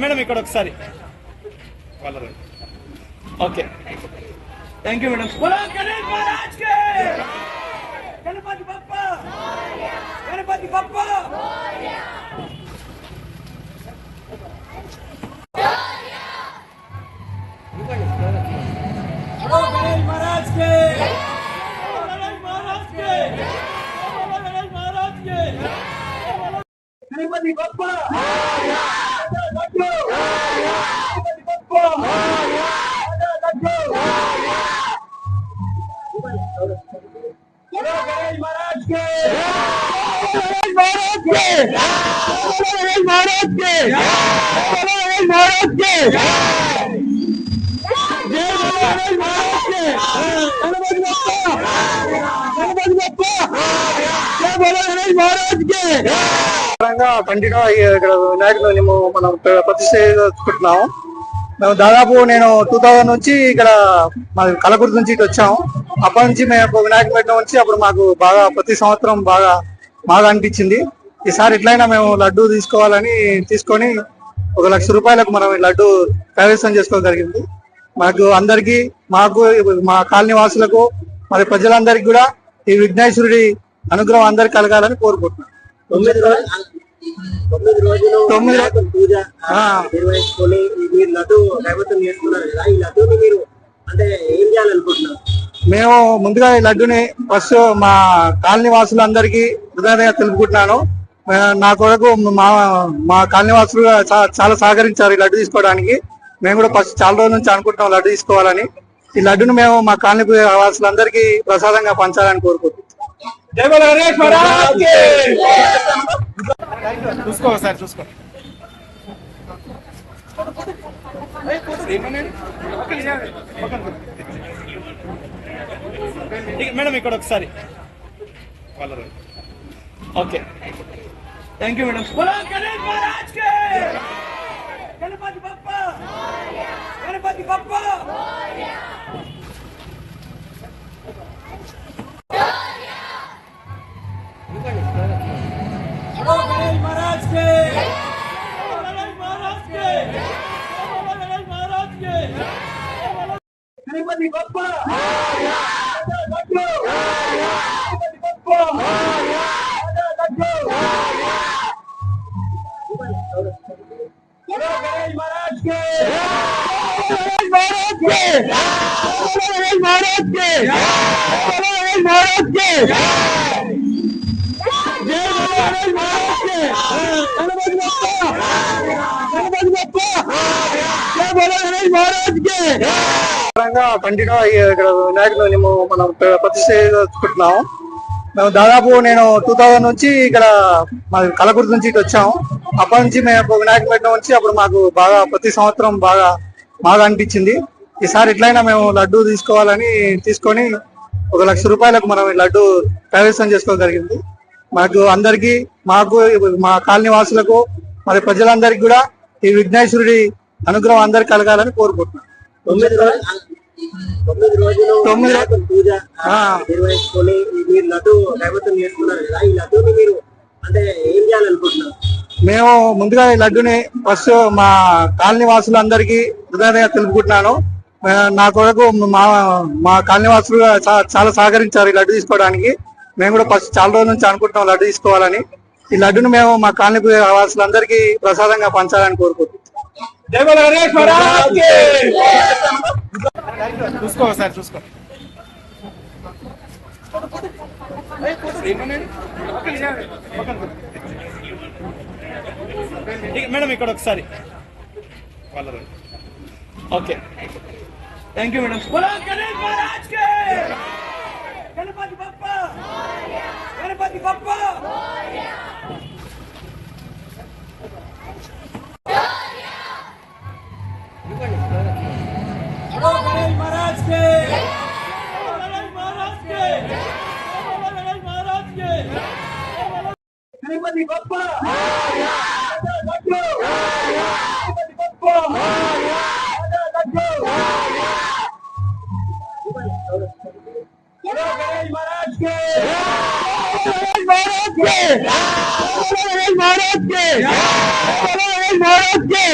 Madam ఇక్కడ ఒకసారి. Okay. Thank you madam. Ganapati Bappa! Ganapati Bappa! Yeah! Continue ఇక్కడ మనం మేము దాదాపు నేను టూ థౌజండ్ నుంచి ఇక్కడ మా కలకుర్తి నుంచి ఇటు వచ్చాము. అప్పటి నుంచి మేము వినాయక పెట్టడం నుంచి అప్పుడు మాకు బాగా ప్రతి సంవత్సరం బాగా బాగా అనిపించింది. ఈసారి ఎట్లయినా మేము లడ్డు తీసుకోవాలని తీసుకొని ఒక లక్ష రూపాయలకు మనం లడ్డు ప్రవేశం చేసుకోవడం జరిగింది. మాకు అందరికీ మాకు మా కాలనీ వాసులకు మరి ప్రజలందరికీ కూడా ఈ విఘ్నేశ్వరుడి అనుగ్రహం అందరికి కలగాలని కోరుకుంటున్నాం. తొమ్మిది రోజులు తొమ్మిది రోజులు తొమ్మిది రో- వినాయకుడి పూజ. నిర్వహించుకొని మీరు లడ్డు చేసుకున్నారు కదా ఈ లడ్డూని మీరు అంటే ఏం చేయాలనుకుంటున్నారు? మేము ముందుగా ఈ లడ్డుని ఫస్ట్ మా కాలనీ వాసులందరికీ హృదయంగా తెలుపుకుంటున్నాను నా కొరకు మా మా కాలనీ వాసులు చాలా సహకరించారు ఈ లడ్డు తీసుకోవడానికి. మేము కూడా ఫస్ట్ చాలా రోజుల నుంచి అనుకుంటున్నాం లడ్డు తీసుకోవాలని. ఈ లడ్డును మేము మా కాలనీ వాసులందరికీ ప్రసాదంగా పంచాలని కోరుకుంటున్నాం. జై బోలో గణేష్ మహారాజ్ చూసుకో సార్ చూసుకో మేడం ఇక్కడ ఒకసారి okay thank you madam continue ఇక్కడ వినాయకుడు మేము మనం ప్రతిష్ట చేసుకుంటున్నాము మేము దాదాపు నేను టూ థౌజండ్ నుంచి ఇక్కడ మా కలకుర్తి నుంచి ఇటు వచ్చాము. అప్పటి నుంచి మేము వినాయకపేట నుంచి అప్పుడు మాకు బాగా ప్రతి సంవత్సరం బాగా బాగా అనిపించింది. ఈసారి ఎట్లయినా మేము లడ్డు తీసుకోవాలని తీసుకొని ఒక లక్ష రూపాయలకు మనం ఈ లడ్డు ప్రవేశం చేసుకోవడం జరిగింది. మాకు అందరికీ మాకు మా కాలనీ వాసులకు మరి ప్రజలందరికీ కూడా ఈ విఘ్నేశ్వరుడి అనుగ్రహం అందరికి కలగాలని కోరుకుంటున్నాం. తొమ్మిది రోజులు తొమ్మిది పూజ. నిర్వహించుకొని ఈ మీరు లడ్డు కైవసం చేసుకున్నారు కదా ఈ లడ్డూని మీరు అంటే ఏం చేయాలనుకుంటున్నారు? మేము ముందుగా ఈ లడ్డుని ఫస్ట్ మా కాలనీ వాసులందరికీ హృదయంగా తెలుపుకుంటున్నాను. నా కొరకు మా మా కాలనీ వాసులు చాలా సహకరించారు ఈ లడ్డు తీసుకోవడానికి. మేము కూడా ఫస్ట్ చాలా రోజుల నుంచి అనుకుంటున్నాం లడ్డు తీసుకోవాలని. ఈ లడ్డును మేము మా కాలనీ వాసులందరికీ ప్రసాదంగా పంచాలని కోరుకుంటున్నాం. చూసుకో సార్ చూసుకో. మేడం ఇక్కడ ఒకసారి. Okay. Thank you madam. Ganapati Bappa! Ganapati Bappa! মহারাজকে মহারাজকে মহারাজকে শ্রীমতী বাপ্পা শ্রীমতী বাপ্পা মহারাজকে মহারাজকে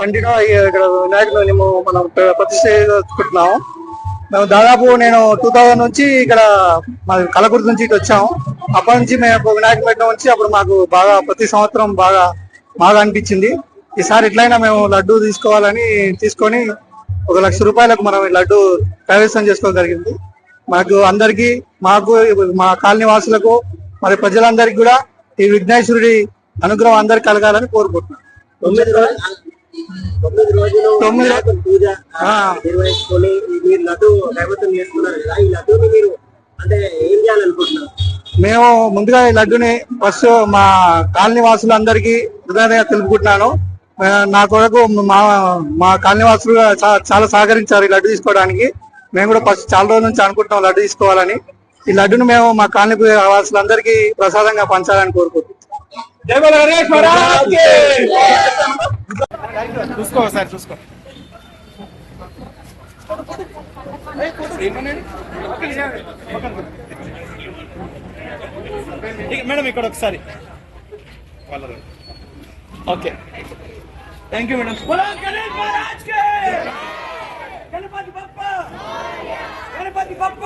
కంటిన్యూ ఇక్కడ వినాయకుడు మేము మనం ప్రతిష్ట చేసుకుంటున్నాము మేము దాదాపు నేను టూ థౌజండ్ నుంచి ఇక్కడ మా కలకుర్తి నుంచి ఇటు వచ్చాము. అప్పటి నుంచి మేము వినాయక పెట్టడం నుంచి అప్పుడు మాకు బాగా ప్రతి సంవత్సరం బాగా బాగా అనిపించింది. ఈసారి ఎట్లయినా మేము లడ్డు తీసుకోవాలని తీసుకొని ఒక లక్ష రూపాయలకు మనం లడ్డు ప్రవేశం చేసుకోవడం జరిగింది. మాకు అందరికీ మాకు మా కాలనీ వాసులకు మరి ప్రజలందరికీ కూడా ఈ విఘ్నేశ్వరుడి అనుగ్రహం అందరికి కలగాలని కోరుకుంటున్నాను. తొమ్మిది రోజులు తొమ్మిది రోజులు తొమ్మిది పూజ. నిర్వహించుకొని మీరు లడ్డు కైవసం చేసుకున్నారు కదా ఈ లడ్డూని మీరు అంటే ఏం చేయాలనుకుంటున్నారు? మేము ముందుగా ఈ లడ్డుని ఫస్ట్ మా కాలనీ వాసులందరికీ హృదయంగా తెలుపుకుంటున్నాను. నా కొరకు మా మా కాలనీ వాసులు చాలా సహకరించారు ఈ లడ్డు తీసుకోవడానికి. మేము కూడా ఫస్ట్ చాలా రోజుల నుంచి అనుకుంటున్నాం లడ్డు తీసుకోవాలని. ఈ లడ్డును మేము మా కాలనీ వాసులందరికీ ప్రసాదంగా పంచాలని కోరుకుంటున్నాం. చూసుకో సార్ చూసుకో. మేడం ఇక్కడ ఒకసారి. Okay. Thank you madam Ganapati Bappa Ganapati Bappa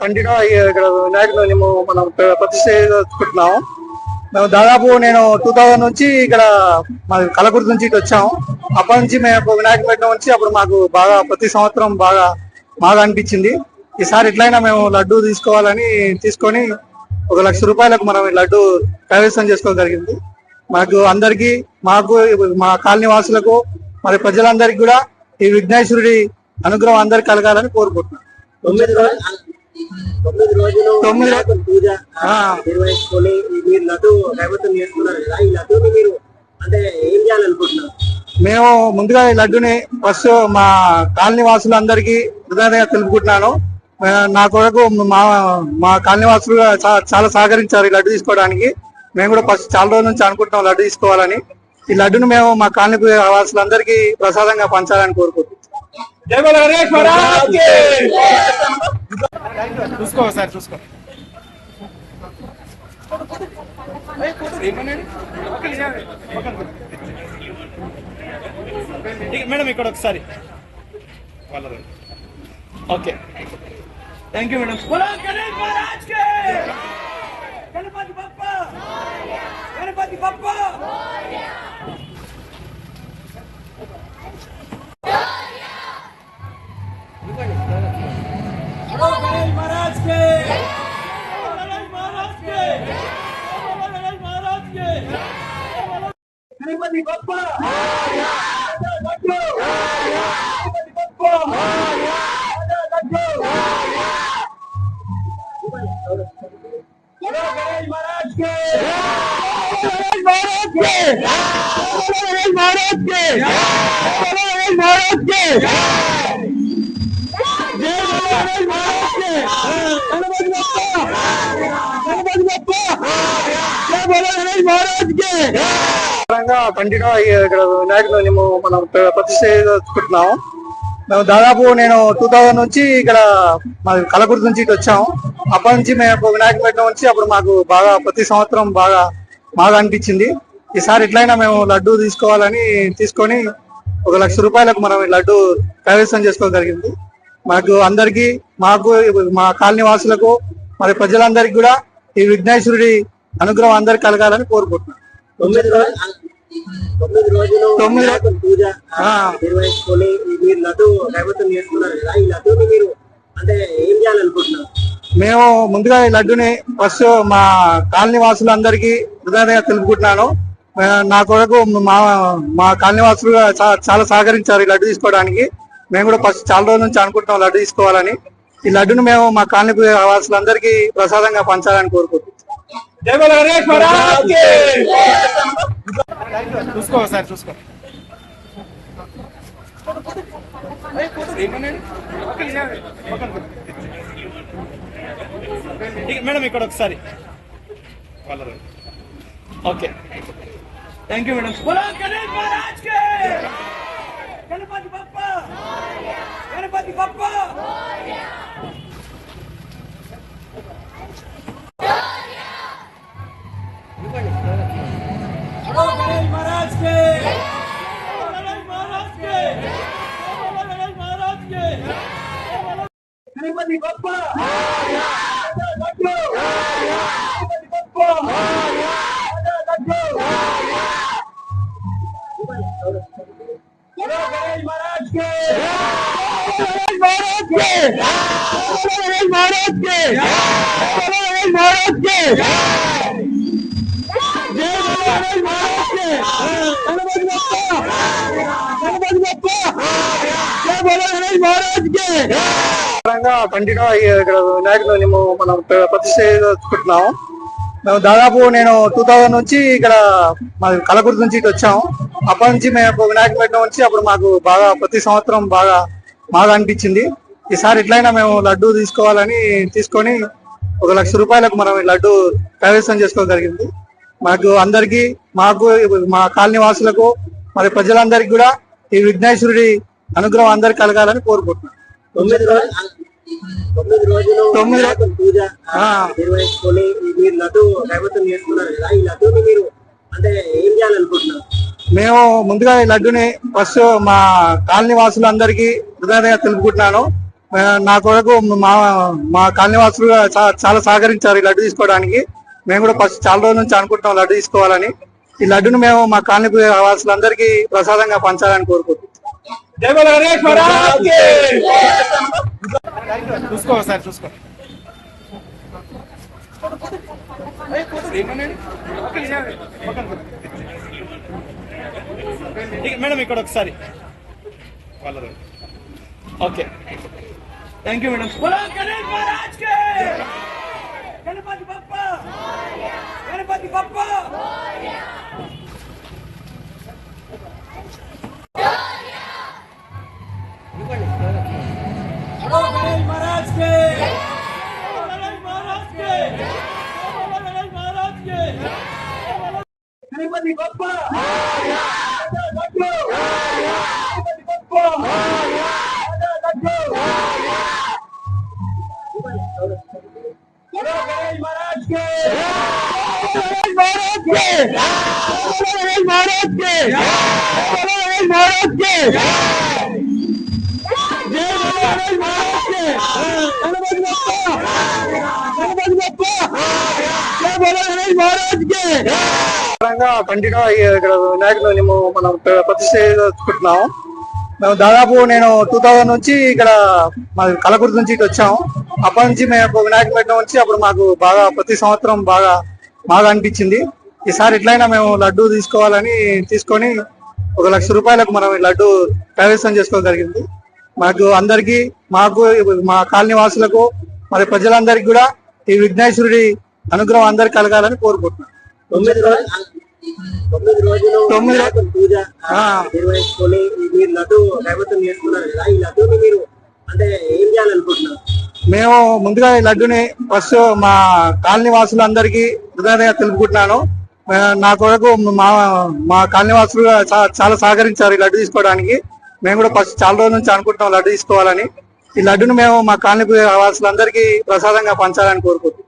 continue ఇక్కడ వినాయకుడు మేము మనం ప్ర- మేము దాదాపు నేను టూ థౌజండ్ నుంచి ఇక్కడ మా కలకుర్తి నుంచి ఇటు వచ్చాము. అప్పటి నుంచి మేము వినాయక పెట్టడం నుంచి అప్పుడు మాకు బాగా ప్రతి సంవత్సరం బాగా బాగా అనిపించింది. ఈసారి ఎట్లయినా మేము లడ్డు తీసుకోవాలని తీసుకొని ఒక లక్ష రూపాయలకు మనం ఈ లడ్డు కైవసం చేసుకోగలిగింది మాకు అందరికి మాకు మా కాలనీ వాసులకు మరి ప్రజలందరికీ కూడా ఈ విఘ్నేశ్వరుడి అనుగ్రహం అందరికి కలగాలని కోరుకుంటున్నాను తొమ్మిది రోజులు పూజ. నిర్వహించుకొని మీరు లడ్డు కైవసం చేసుకున్నారు కదా ఈ లడ్డూని మీరు అంటే ఏం చేయాలనుకుంటున్నారు? మేము ముందుగా ఈ లడ్డుని ఫస్ట్ మా కాలనీ వాసులందరికీ హృదయంగా తెలుపుకుంటున్నాను. నా కొరకు మా మా కాలనీ వాసులు చాలా సహకరించారు ఈ లడ్డు తీసుకోవడానికి. మేము కూడా ఫస్ట్ చాలా రోజుల నుంచి అనుకుంటున్నాం లడ్డు తీసుకోవాలని. ఈ లడ్డును మేము మా కాలనీ వాసులందరికీ ప్రసాదంగా పంచాలని కోరుకుంటున్నాం. చూసుకో సార్ చూసుకో. ఇక మేడం ఇక్కడ ఒకసారి. Okay. Thank you madam Ganapati Bappa Ganapati Bappa Hello, Maharaj Ele vai matar! Ele vai matar! బోలో ఇక్కడ వినాయకుడు మేము మనం మేము దాదాపు నేను టూ థౌజండ్ నుంచి ఇక్కడ మా కలకుర్తి నుంచి ఇటు వచ్చాము. అప్పటి నుంచి మేము వినాయక పెట్టడం నుంచి అప్పుడు మాకు బాగా ప్రతి సంవత్సరం బాగా బాగా అనిపించింది. ఈసారి ఎట్లయినా మేము లడ్డు తీసుకోవాలని తీసుకొని ఒక లక్ష రూపాయలకు మనం లడ్డు ప్రవేశం చేసుకోగలిగింది మాకు అందరికీ మాకు మా కాలనీ వాసులకు మరి ప్రజలందరికీ కూడా ఈ విఘ్నేశ్వరుడి అనుగ్రహం అందరికి కలగాలని కోరుకుంటున్నాను. తొమ్మిది రోజులు తొమ్మిది రోజులు తొమ్మిది రో- వినాయకుడి పూజ. నిర్వహించుకొని మీరు లడ్డు కదా ఈ లడ్డూని మీరు అంటే ఏం చేయాలనుకుంటున్నారు? మేము ముందుగా ఈ లడ్డుని ఫస్ట్ మా కాలనీ వాసులందరికీ హృదయంగా తెలుపుకుంటున్నాను. నా కొరకు మా మా కాలనీ వాసులు చాలా సహకరించారు ఈ లడ్డు తీసుకోవడానికి. మేము కూడా ఫస్ట్ చాలా రోజుల నుంచి అనుకుంటున్నాం లడ్డు తీసుకోవాలని. ఈ లడ్డును మేము మా కాలనీ వాసులందరికీ ప్రసాదంగా పంచాలని కోరుకుంటున్నాం. జై బోలో గణేష్ మహారాజ్కి చూసుకో ఒకసారి చూసుకో. మేడం ఇక్కడ ఒకసారి. Okay. Thank you madam. Ganapati Bappa Ganapati Bappa के बोलो गणेश महाराज के बोलो गणेश महाराज के जय बोलो गणेश महाराज के गणपति बप्पा गणपति बप्पा जय बोलो गणेश महाराज के పరంగా కంటిన్యూ అయ్యి ఇక్కడ వినాయకుడు మేము మనం ప్రతిష్ట చేసుకుంటున్నాము మేము దాదాపు నేను టూ థౌజండ్ నుంచి ఇక్కడ మా కలకుర్తి నుంచి ఇటు వచ్చాము అప్పటి నుంచి మేము వినాయక పెట్టడం నుంచి అప్పుడు మాకు బాగా ప్రతి సంవత్సరం బాగా బాగా అనిపించింది ఈసారి ఎట్లయినా మేము లడ్డు తీసుకోవాలని తీసుకొని ఒక లక్ష రూపాయలకు మనం ఈ లడ్డు కైవసం చేసుకోవడం జరిగింది. మాకు అందరికి మాకు మా కాలనీ వాసులకు మరి ప్రజలందరికీ కూడా ఈ విఘ్నేశ్వరుడి అనుగ్రహం అందరికి కలగాలని కోరుకుంటున్నాను తొమ్మిది రోజులు తొమ్మిది రోజులు తొమ్మిది రో- వినాయకుడి పూజ. నిర్వహించుకొని మీరు లడ్డు కైవసం చేసుకున్నారు కదా ఈ లడ్డూని మీరు అంటే ఏం చేయాలనుకుంటున్నారు? మేము ముందుగా ఈ లడ్డుని ఫస్ట్ మా కాలనీ వాసులందరికీ హృదయంగా తెలుపుకుంటున్నాను. నా కొరకు మా మా కాలనీవాసులు చాలా సహకరించారు ఈ లడ్డు తీసుకోవడానికి. మేము కూడా ఫస్ట్ చాలా రోజుల నుంచి అనుకుంటున్నాం లడ్డు తీసుకోవాలని. ఈ లడ్డును మేము మా కాలనీ వాసులందరికీ ప్రసాదంగా పంచాలని కోరుకుంటున్నాం. చూసుకో సార్ చూసుకో. మేడం ఇక్కడ ఒకసారి. Okay. Thank you, madam. Bolo, Ganesh Maharaj ke! Ganapati Bappa! Gloria! Ganapati Bappa! Gloria! Gloria! Bolo, Ganesh Maharaj ke! Ganapati Bappa! Gloria! Ganapati Bappa! Gloria! Ganapati Bappa! Gloria! Ganapati Bappa! Gloria! Ganapati Bappa! Gloria! Ganapati Bappa! Gloria! Continue ఇక్కడ వినాయకుడు మేము మనం ప్రతిష్ట మేము దాదాపు నేను two thousand నుంచి ఇక్కడ మా కలకుర్తి నుంచి ఇటు వచ్చాము. అప్పటి నుంచి మేము వినాయక పెట్టడం నుంచి అప్పుడు మాకు బాగా ప్రతి సంవత్సరం బాగా బాగా అనిపించింది. ఈసారి ఎట్లయినా మేము లడ్డు తీసుకోవాలని తీసుకొని ఒక లక్ష రూపాయలకు మనం ఈ లడ్డు చేసుకోవడం జరిగింది. మాకు అందరికి మాకు మా కాలనీ వాసులకు మరి ప్రజలందరికీ కూడా ఈ విఘ్నేశ్వరుడి అనుగ్రహం అందరికి కలగాలని కోరుకుంటున్నాను తొమ్మిది రోజులు తొమ్మిది రోజులు తొమ్మిది పూజ. నిర్వహించుకొని మీరు లడ్డు చేసుకున్నారు కదా. ఈ లడ్డూని మీరు అంటే ఏం చేయాలనుకుంటున్నారు? మేము ముందుగా ఈ లడ్డుని ఫస్ట్ మా కాలనీ వాసులందరికీ హృదయంగా తెలుపుకుంటున్నాను నా కొరకు మా మా కాలనీ వాసులు చాలా సహకరించారు ఈ లడ్డు తీసుకోవడానికి. మేము కూడా ఫస్ట్ చాలా రోజుల నుంచి అనుకుంటున్నాం లడ్డు తీసుకోవాలని. ఈ లడ్డును మేము మా కాలనీ వాసులందరికీ ప్రసాదంగా పంచాలని కోరుకుంటున్నాం.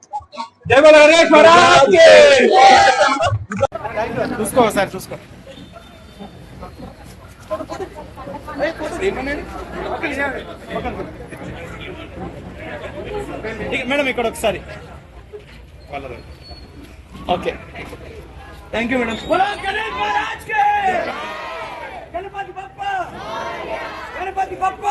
చూసుకో. మేడం ఇక్కడ ఒకసారి. Okay. Thank you madam Ganapati Bappa Ganapati Bappa